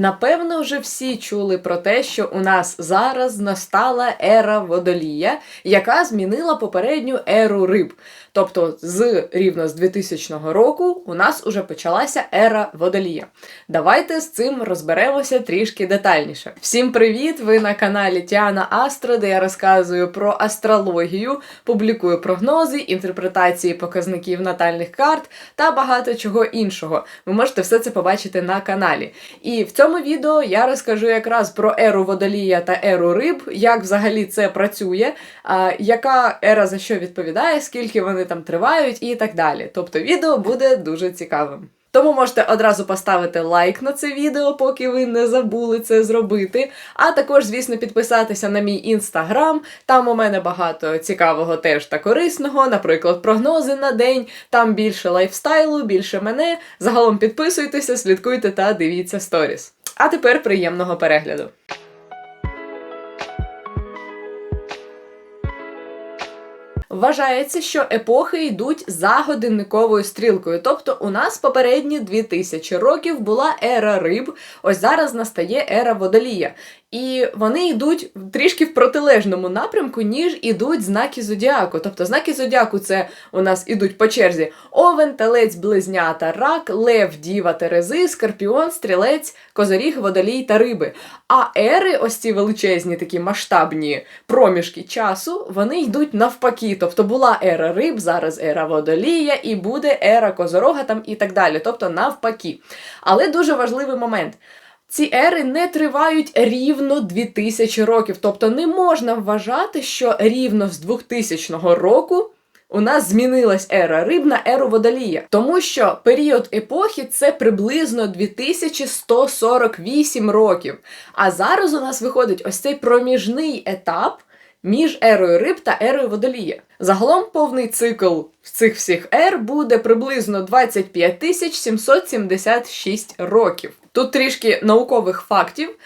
Напевно, вже всі чули про те, що у нас зараз настала ера водолія, яка змінила попередню еру риб. Тобто, з рівно з 2000 року у нас уже почалася ера водолія. Давайте з цим розберемося трішки детальніше. Всім привіт! Ви на каналі Тіана Астро, де я розказую про астрологію, публікую прогнози, інтерпретації показників натальних карт та багато чого іншого. Ви можете все це побачити на каналі. І в цьому відео я розкажу якраз про еру водолія та еру риб, як взагалі це працює, яка ера за що відповідає, скільки вони там тривають і так далі. Тобто відео буде дуже цікавим. Тому можете одразу поставити лайк на це відео, поки ви не забули це зробити. А також, звісно, підписатися на мій інстаграм. Там у мене багато цікавого теж та корисного, наприклад, прогнози на день. Там більше лайфстайлу, більше мене. Загалом підписуйтеся, слідкуйте та дивіться сторіс. А тепер приємного перегляду. Вважається, що епохи йдуть за годинниковою стрілкою. Тобто у нас попередні 2000 років була ера риб, ось зараз настає ера водолія. І вони йдуть трішки в протилежному напрямку, ніж ідуть знаки зодіаку. Тобто знаки зодіаку це у нас ідуть по черзі овен, телець, близнята, рак, лев, діва, терези, скорпіон, стрілець, козоріг, водолій та риби. А ери, ось ці величезні такі масштабні проміжки часу, вони йдуть навпаки. Тобто була ера риб, зараз ера водолія, і буде ера козорога там і так далі. Тобто навпаки. Але дуже важливий момент. Ці ери не тривають рівно 2000 років. Тобто не можна вважати, що рівно з 2000 року у нас змінилась ера риб на еру водолія. Тому що період епохи це приблизно 2148 років. А зараз у нас виходить ось цей проміжний етап. Між ерою риб та ерою водолія. Загалом повний цикл цих всіх ер буде приблизно 25 тисяч 776 років. Тут трішки наукових фактів.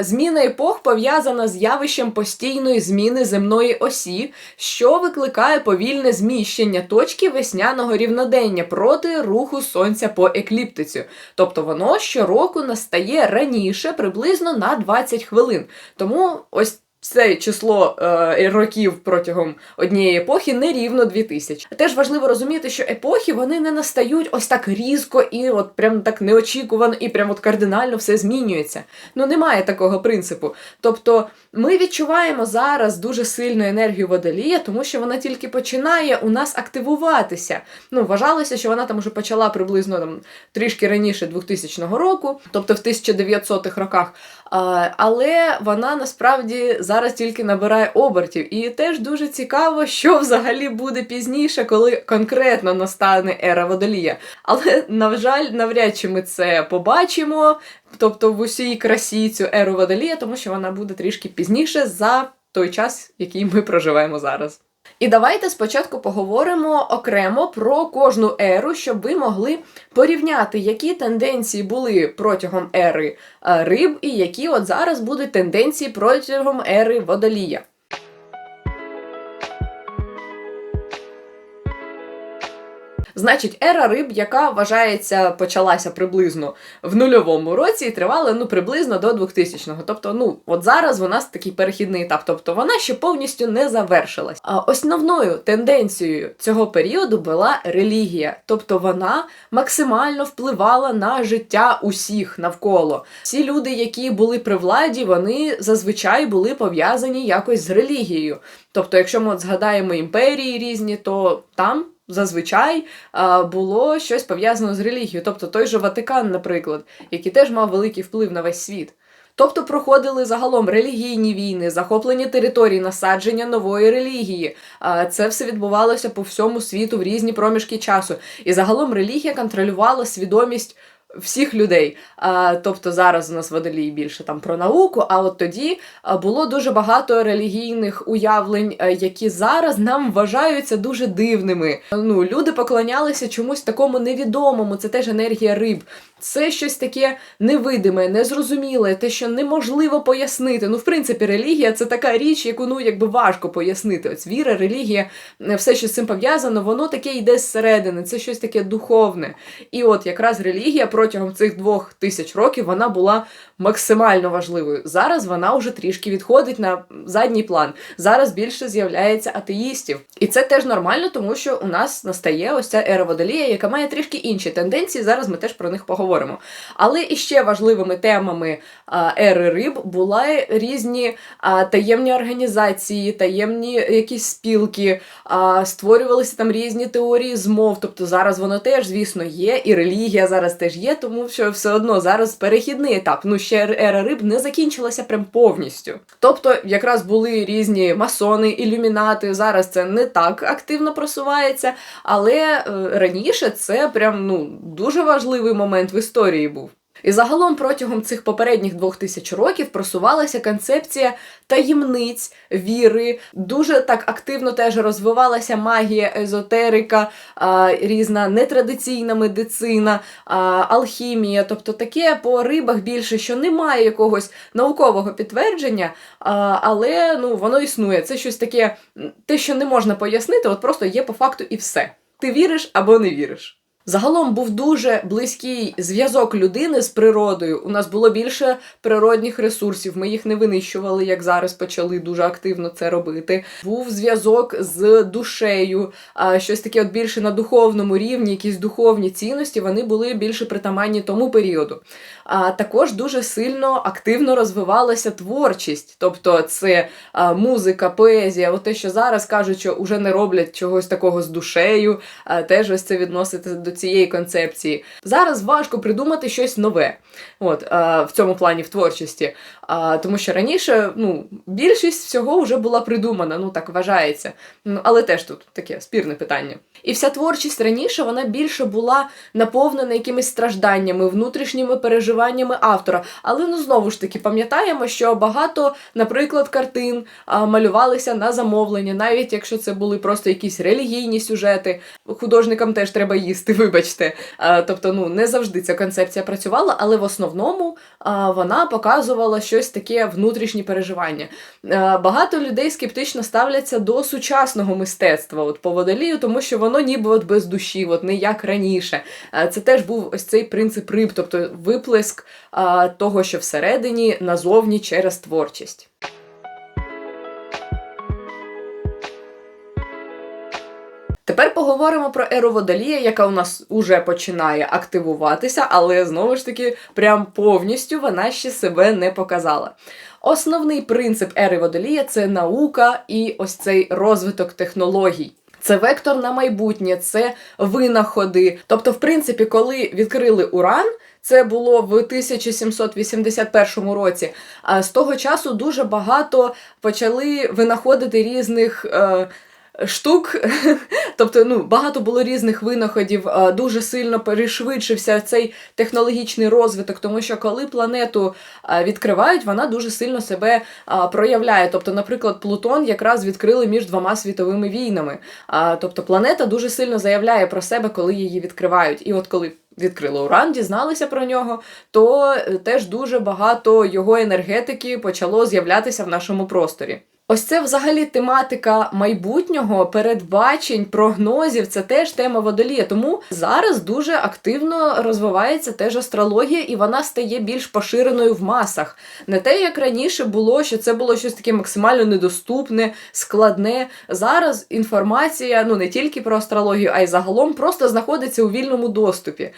Зміна епох пов'язана з явищем постійної зміни земної осі, що викликає повільне зміщення точки весняного рівнодення проти руху сонця по екліптиці. Тобто воно щороку настає раніше, приблизно на 20 хвилин. Тому ось це число е, років протягом однієї епохи не рівно 2000. Теж важливо розуміти, що епохи вони не настають ось так різко і от прям так неочікувано, і прям от кардинально все змінюється. Ну немає такого принципу. Тобто ми відчуваємо зараз дуже сильну енергію водолія, тому що вона тільки починає у нас активуватися. Ну, вважалося, що вона там уже почала приблизно там трішки раніше 2000 року, тобто в 1900-х роках. Але вона насправді зараз тільки набирає обертів. І теж дуже цікаво, що взагалі буде пізніше, коли конкретно настане ера водолія. Але, на жаль, навряд чи ми це побачимо, тобто в усій красі цю еру водолія, тому що вона буде трішки пізніше за той час, який ми проживаємо зараз. І давайте спочатку поговоримо окремо про кожну еру, щоб ви могли порівняти, які тенденції були протягом ери е, риб, і які от зараз будуть тенденції протягом ери водолія. Значить, ера риб, яка вважається, почалася приблизно в нульовому році і тривала ну приблизно до 2000-го. Тобто, ну от зараз у нас такий перехідний етап, тобто вона ще повністю не завершилась. А основною тенденцією цього періоду була релігія, тобто вона максимально впливала на життя усіх навколо. Всі люди, які були при владі, вони зазвичай були пов'язані якось з релігією. Тобто, якщо ми от згадаємо імперії різні, то там зазвичай було щось пов'язане з релігією, тобто той же Ватикан, наприклад, який теж мав великий вплив на весь світ. Тобто проходили загалом релігійні війни, захоплення територій, насадження нової релігії. Це все відбувалося по всьому світу в різні проміжки часу. І загалом релігія контролювала свідомість всіх людей. А, Тобто зараз у нас водолій більше там про науку, а от тоді було дуже багато релігійних уявлень, які зараз нам вважаються дуже дивними. Ну, Люди поклонялися чомусь такому невідомому, це теж енергія риб. Це щось таке невидиме, незрозуміле, те, що неможливо пояснити. Ну, в принципі, релігія це така річ, яку ну якби важко пояснити. Ось віра, релігія, все, що з цим пов'язано, воно таке йде зсередини, це щось таке духовне. І от якраз релігія про протягом цих двох тисяч років вона була максимально важливою. Зараз вона вже трішки відходить на задній план. Зараз більше з'являється атеїстів. І це теж нормально, тому що у нас настає ось ця ера водолія, яка має трішки інші тенденції. Зараз ми теж про них поговоримо. Але іще важливими темами ери риб були різні таємні організації, таємні якісь спілки, створювалися там різні теорії змов. Тобто зараз воно теж, звісно, є, і релігія зараз теж є, тому що все одно зараз перехідний етап. Ну ще ера риб не закінчилася прям повністю. Тобто, якраз були різні масони, ілюмінати. Зараз це не так активно просувається, але е, раніше це прям ну дуже важливий момент в історії був. І загалом протягом цих попередніх двох тисяч років просувалася концепція таємниць, віри. Дуже так активно теж розвивалася магія, езотерика, різна нетрадиційна медицина, алхімія. Тобто таке по рибах більше, що немає якогось наукового підтвердження, але ну, воно існує. Це щось таке, те, що не можна пояснити, от просто є по факту і все. Ти віриш або не віриш. Загалом був дуже близький зв'язок людини з природою. У нас було більше природних ресурсів. Ми їх не винищували, як зараз почали дуже активно це робити. Був зв'язок з душею, щось таке, от більше на духовному рівні, якісь духовні цінності, вони були більше притаманні тому періоду. А також дуже сильно активно розвивалася творчість, тобто це а, музика, поезія, от те, що зараз кажуть, що вже не роблять чогось такого з душею, а, теж ось це відноситься до цієї концепції. Зараз важко придумати щось нове. От а, в цьому плані в творчості. А, тому що раніше ну, більшість всього вже була придумана, ну так вважається. Ну, але теж тут таке спірне питання. І вся творчість раніше вона більше була наповнена якимись стражданнями, внутрішніми переживаннями автора. Але ну знову ж таки пам'ятаємо, що багато, наприклад, картин малювалися на замовлення, навіть якщо це були просто якісь релігійні сюжети. Художникам теж треба їсти, вибачте. Тобто, ну не завжди ця концепція працювала, але в основному вона показувала щось таке внутрішні переживання. Багато людей скептично ставляться до сучасного мистецтва, от по водолію, тому що воно ніби от без душі, от не як раніше. Це теж був ось цей принцип риб, тобто виплеск а, того, що всередині назовні через творчість. Тепер поговоримо про еру водолія, яка у нас уже починає активуватися, але знову ж таки, прям повністю вона ще себе не показала. Основний принцип ери водолія це наука і ось цей розвиток технологій. Це вектор на майбутнє, це винаходи. Тобто, в принципі, коли відкрили уран, це було в 1781 році. А з того часу дуже багато почали винаходити різних. Е, Штук, тобто ну багато було різних винаходів, е, дуже сильно перешвидшився цей технологічний розвиток, тому що коли планету е, відкривають, вона дуже сильно себе е, проявляє. Тобто, наприклад, Плутон якраз відкрили між двома світовими війнами. Тобто планета дуже сильно заявляє про себе, коли її відкривають. І от коли відкрили Уран, дізналися про нього, то е, теж дуже багато його енергетики почало з'являтися в нашому просторі. Ось це взагалі тематика майбутнього, передбачень, прогнозів. Це теж тема водолія. Тому зараз дуже активно розвивається теж астрологія, і вона стає більш поширеною в масах. Не те, як раніше було, що це було щось таке максимально недоступне, складне. Зараз інформація, ну не тільки про астрологію, а й загалом просто знаходиться у вільному доступі.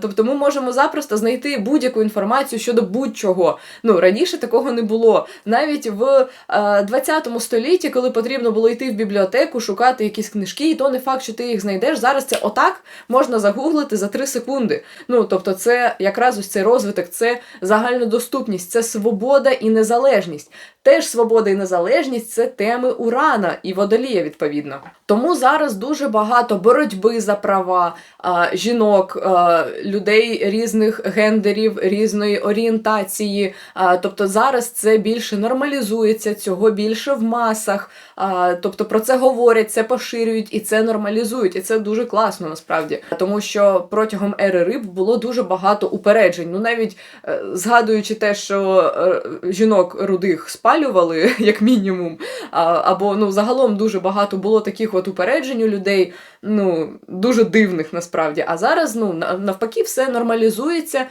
Тобто ми можемо запросто знайти будь-яку інформацію щодо будь-чого. Ну раніше такого не було. Навіть в а, 20 столітті, коли потрібно було йти в бібліотеку, шукати якісь книжки, і то не факт, що ти їх знайдеш. Зараз це отак можна загуглити за 3 секунди. Ну тобто, це якраз ось цей розвиток, це загальнодоступність, це свобода і незалежність. Теж свобода і незалежність це теми Урана і водолія, відповідно. Тому зараз дуже багато боротьби за права а, жінок, а, людей різних гендерів, різної орієнтації. А, тобто зараз це більше нормалізується, цього більше в масах. А, тобто про це говорять, це поширюють і це нормалізують. І це дуже класно насправді. Тому що протягом ери риб було дуже багато упереджень. Ну навіть е, згадуючи те, що е, жінок рудих спалювали, як мінімум, або ну загалом дуже багато було таких от упереджень у людей. Ну дуже дивних насправді. А зараз ну навпаки все нормалізується.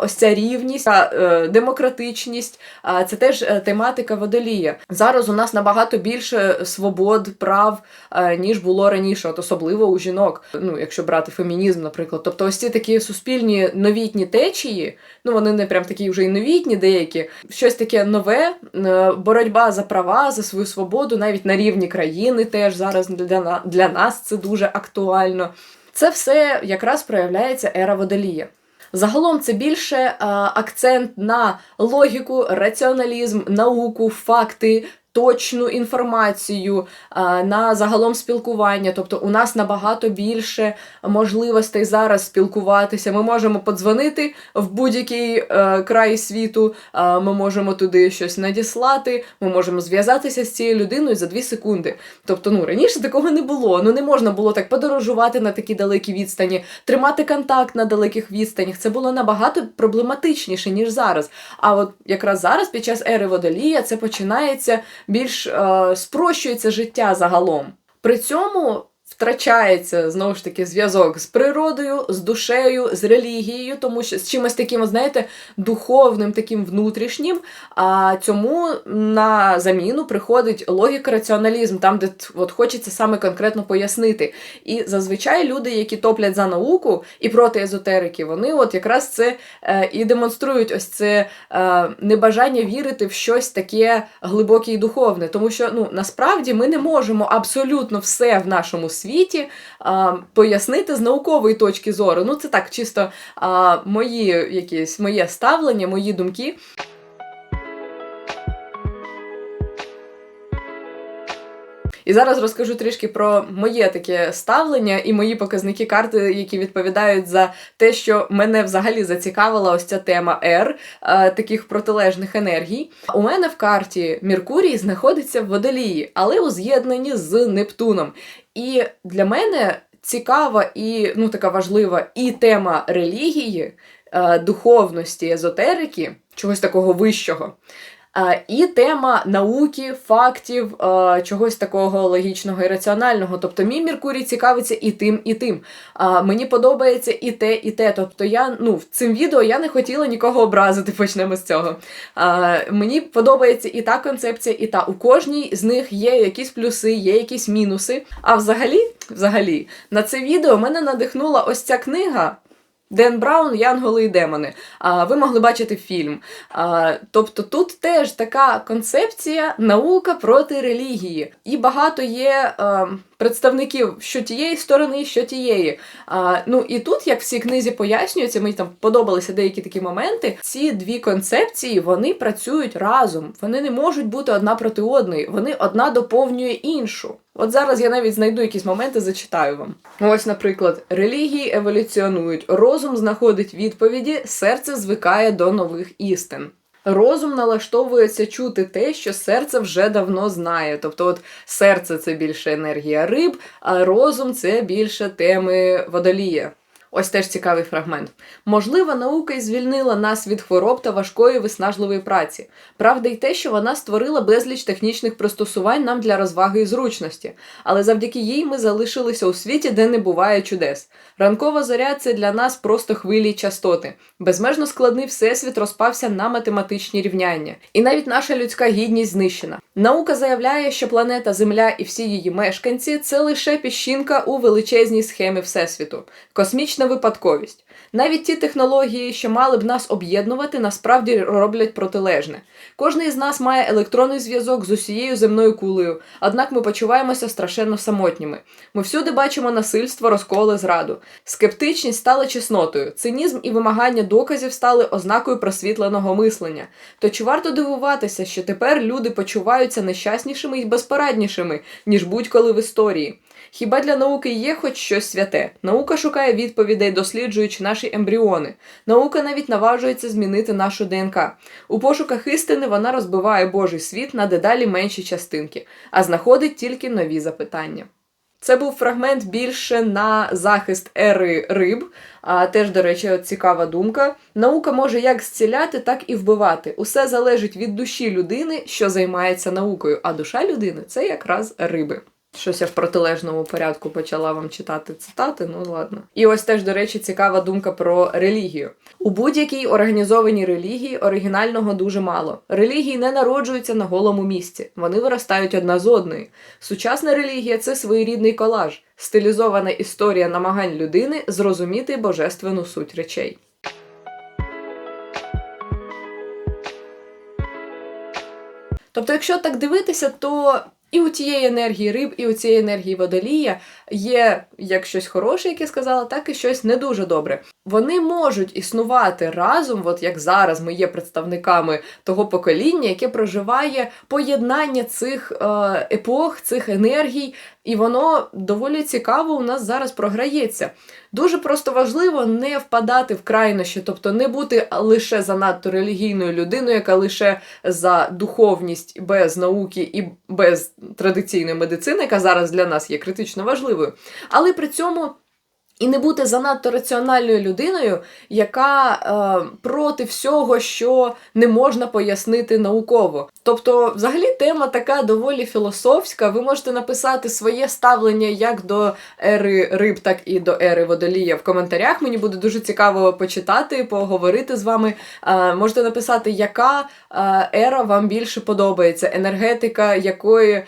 Ось ця рівність, е, демократичність. А це теж е, тематика водолія. Зараз у нас набагато більше свобод, прав, е, ніж було раніше, от особливо у жінок. Ну, якщо брати фемінізм, наприклад. Тобто, ось ці такі суспільні новітні течії, ну вони не прям такі вже й новітні, деякі, щось таке нове, боротьба за права, за свою свободу, навіть на рівні країни теж зараз для, для нас це дуже актуально. Це все якраз проявляється ера водолія. Загалом це більше е, акцент на логіку, раціоналізм, науку, факти. Точну інформацію е, на загалом спілкування, тобто у нас набагато більше можливостей зараз спілкуватися. Ми можемо подзвонити в будь-який е, край світу, е, ми можемо туди щось надіслати, ми можемо зв'язатися з цією людиною за дві секунди. Тобто, ну раніше такого не було. Ну не можна було так подорожувати на такі далекі відстані, тримати контакт на далеких відстанях. Це було набагато проблематичніше ніж зараз. А от якраз зараз, під час ери водолія, це починається більш е, спрощується життя загалом. При цьому втрачається знову ж таки зв'язок з природою, з душею, з релігією, тому що з чимось таким, знаєте, духовним, таким внутрішнім. А цьому на заміну приходить логіка, раціоналізм, там, де от хочеться саме конкретно пояснити. І зазвичай люди, які топлять за науку і проти езотерики, вони от якраз це е, і демонструють ось це е, небажання вірити в щось таке глибоке і духовне. Тому що ну насправді ми не можемо абсолютно все в нашому світі а, пояснити з наукової точки зору. Ну, це так, чисто а, мої якісь моє ставлення, мої думки. І зараз розкажу трішки про моє таке ставлення і мої показники карти, які відповідають за те, що мене взагалі зацікавила ось ця тема R, е, таких протилежних енергій. У мене в карті Меркурій знаходиться в водолії, але у з'єднанні з Нептуном. І для мене цікава і ну така важлива і тема релігії, е, духовності, езотерики, чогось такого вищого. А, І тема науки, фактів, е, чогось такого логічного і раціонального. Тобто, мій Меркурій цікавиться і тим, і тим. Мені подобається і те, і те. Тобто, я ну в цим відео я не хотіла нікого образити. Почнемо з цього. Мені подобається і та концепція, і та. У кожній з них є якісь плюси, є якісь мінуси. А взагалі, взагалі, на це відео мене надихнула ось ця книга. Ден Браун, Янголи і демони. А, ви могли бачити фільм. А, тобто тут теж така концепція наука проти релігії. І багато є е, представників що тієї сторони, що тієї. А, ну і тут, як в цій книзі пояснюється, мені там подобалися деякі такі моменти. Ці дві концепції вони працюють разом. Вони не можуть бути одна проти одної. Вони одна доповнює іншу. От зараз я навіть знайду якісь моменти, зачитаю вам. Ось, наприклад, релігії еволюціонують, розум знаходить відповіді, серце звикає до нових істин. Розум налаштовується чути те, що серце вже давно знає. Тобто, от серце це більше енергія риб, а розум це більше теми водолія. Ось теж цікавий фрагмент. Можливо, наука й звільнила нас від хвороб та важкої виснажливої праці. Правда, й те, що вона створила безліч технічних пристосувань нам для розваги і зручності, але завдяки їй ми залишилися у світі, де не буває чудес. Ранкова зоря це для нас просто хвилі й частоти. Безмежно складний всесвіт розпався на математичні рівняння. І навіть наша людська гідність знищена. Наука заявляє, що планета Земля і всі її мешканці це лише піщинка у величезній схемі Всесвіту, космічна випадковість. Навіть ті технології, що мали б нас об'єднувати, насправді роблять протилежне. Кожний з нас має електронний зв'язок з усією земною кулею, однак ми почуваємося страшенно самотніми. Ми всюди бачимо насильство, розколи, зраду. Скептичність стала чеснотою, цинізм і вимагання доказів стали ознакою просвітленого мислення. То чи варто дивуватися, що тепер люди почуваються нещаснішими і безпораднішими, ніж будь-коли в історії? Хіба для науки є хоч щось святе? Наука шукає відповідей, досліджуючи наші ембріони. Наука навіть наважується змінити нашу ДНК. У пошуках істини вона розбиває Божий світ на дедалі менші частинки, а знаходить тільки нові запитання. Це був фрагмент більше на захист ери риб. А теж, до речі, цікава думка. Наука може як зціляти, так і вбивати. Усе залежить від душі людини, що займається наукою. А душа людини це якраз риби. Щось я в протилежному порядку почала вам читати цитати, ну ладно. І ось теж, до речі, цікава думка про релігію. У будь-якій організованій релігії оригінального дуже мало. Релігії не народжуються на голому місці, вони виростають одна з одної. Сучасна релігія це своєрідний колаж, стилізована історія намагань людини зрозуміти божественну суть речей. Тобто, якщо так дивитися, то і у тієї енергії риб, і у цієї енергії водолія є як щось хороше, як я сказала, так і щось не дуже добре. Вони можуть існувати разом, от як зараз ми є представниками того покоління, яке проживає поєднання цих е, епох, цих енергій, і воно доволі цікаво у нас зараз програється. Дуже просто важливо не впадати в крайнощі, тобто не бути лише занадто релігійною людиною, яка лише за духовність без науки і без традиційної медицини, яка зараз для нас є критично важливою, але при цьому. І не бути занадто раціональною людиною, яка е, проти всього, що не можна пояснити науково. Тобто, взагалі, тема така доволі філософська. Ви можете написати своє ставлення як до ери риб, так і до ери водолія в коментарях. Мені буде дуже цікаво почитати, поговорити з вами. Е, можете написати, яка е, ера вам більше подобається, енергетика якої, е,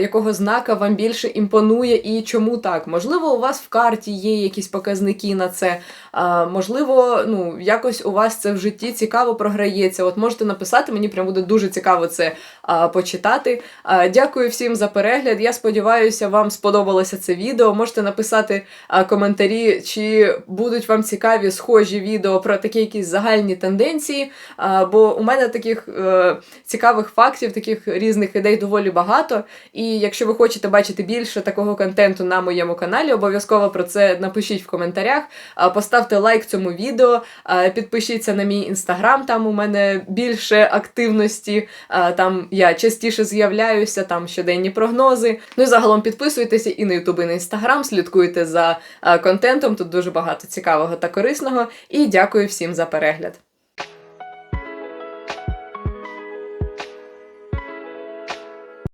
якого знака вам більше імпонує і чому так. Можливо, у вас в карті є якісь показники на це. А, можливо, ну, якось у вас це в житті цікаво програється. От можете написати, мені прям буде дуже цікаво це а, почитати. А, дякую всім за перегляд. Я сподіваюся, вам сподобалося це відео. Можете написати а, коментарі, чи будуть вам цікаві схожі відео про такі якісь загальні тенденції. А, бо у мене таких е, цікавих фактів, таких різних ідей доволі багато. І якщо ви хочете бачити більше такого контенту на моєму каналі, обов'язково про це напишіть в коментарях. Поставте лайк цьому відео, підпишіться на мій інстаграм, там у мене більше активності, там я частіше з'являюся, там щоденні прогнози. Ну і загалом підписуйтеся і на Ютуб, і на інстаграм, слідкуйте за контентом. Тут дуже багато цікавого та корисного. І дякую всім за перегляд.